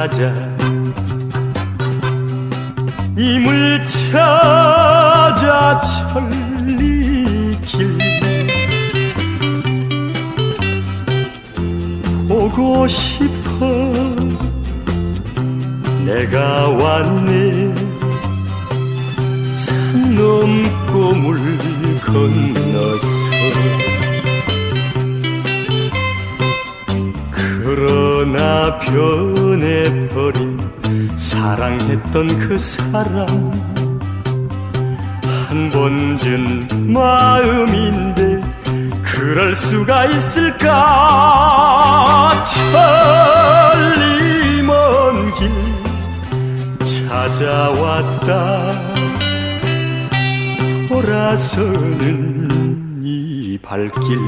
찾아 이물 찾아 천리길. 보고 싶어 내가 왔네. 산 넘고 물 건너서. 그 러나 변해버린 사랑했던 그 사람. 한번준 마음인데 그럴 수가 있을까? 천리 먼 길 찾아왔다. 돌아서는 이 발길